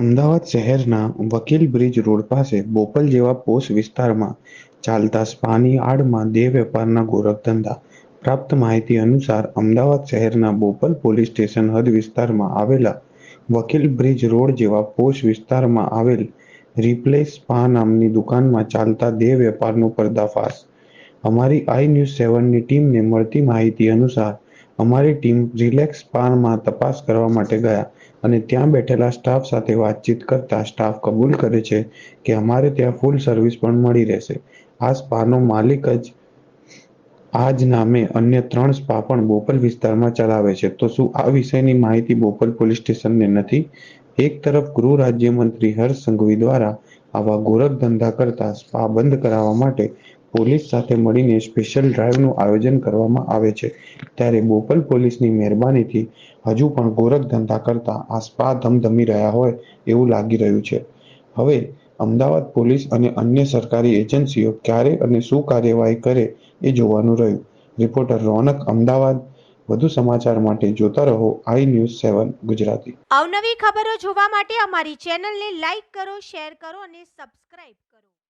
અમદાવાદ શહેરના વકીલ bridge road પાસે બોપલ જેવા પોષ વિસ્તારમાં ચાલતા સ્પાની આડમાં દેહ વેપારના ગોરખધંધા. પ્રાપ્ત માહિતી અનુસાર અમદાવાદ શહેરના બોપલ પોલીસ સ્ટેશન હદ વિસ્તારમાં આવેલા વકીલ બ્રિજ રોડ જેવા પોષ વિસ્તારમાં આવેલ રિપ્લેસ સ્પા નામની દુકાનમાં ચાલતા દેહ વેપારનો પર્દાફાશ. અમારી આઈ ન્યૂઝ સેવનની ટીમને મળતી માહિતી અનુસાર અમારી ટીમ રિલેક્સ પાનમાં તપાસ કરવા માટે ગયા અને ત્યાં બેઠેલા સ્ટાફ સાથે વાતચીત કરતા સ્ટાફ કબૂલ કરે છે કે અમારે ત્યાં ફૂલ સર્વિસ પણ મળી રહેશે. આ સ્પાનો માલિક જ આ જ નામે અન્ય ત્રણ સ્પા પણ બોપલ વિસ્તારમાં ચલાવે છે. તો શું આ વિષયની માહિતી બોપલ પોલીસ સ્ટેશનને નથી? એક તરફ ગૃહ રાજ્યમંત્રી હર્ષ સંઘવી દ્વારા આવા ગોરખ ધંધા કરતા સ્પા બંધ કરાવવા માટે પોલીસ સાથે મળીને સ્પેશિયલ ડ્રાઈવનું આયોજન કરવામાં આવે છે. ત્યારે બોપલ પોલીસની મહેરબાનીથી હજુ પણ ગોરખધંધા કરતા આ ધમધમી રહ્યા હોય એવું લાગી રહ્યું છે. હવે, અમદાવાદ પોલીસ અને અન્ય સરકારી એજન્સીઓ ક્યારે અને શું કાર્યવાહી કરે એ જોવાનું રહ્યું. રિપોર્ટર રોનક અમદાવાદ. વધુ સમાચાર માટે જોતા રહો આઈ ન્યૂઝ સેવન ગુજરાતી. અવનવી ખબરો જોવા માટે અમારી ચેનલને લાઈક કરો, શેર કરો અને સબસ્ક્રાઇબ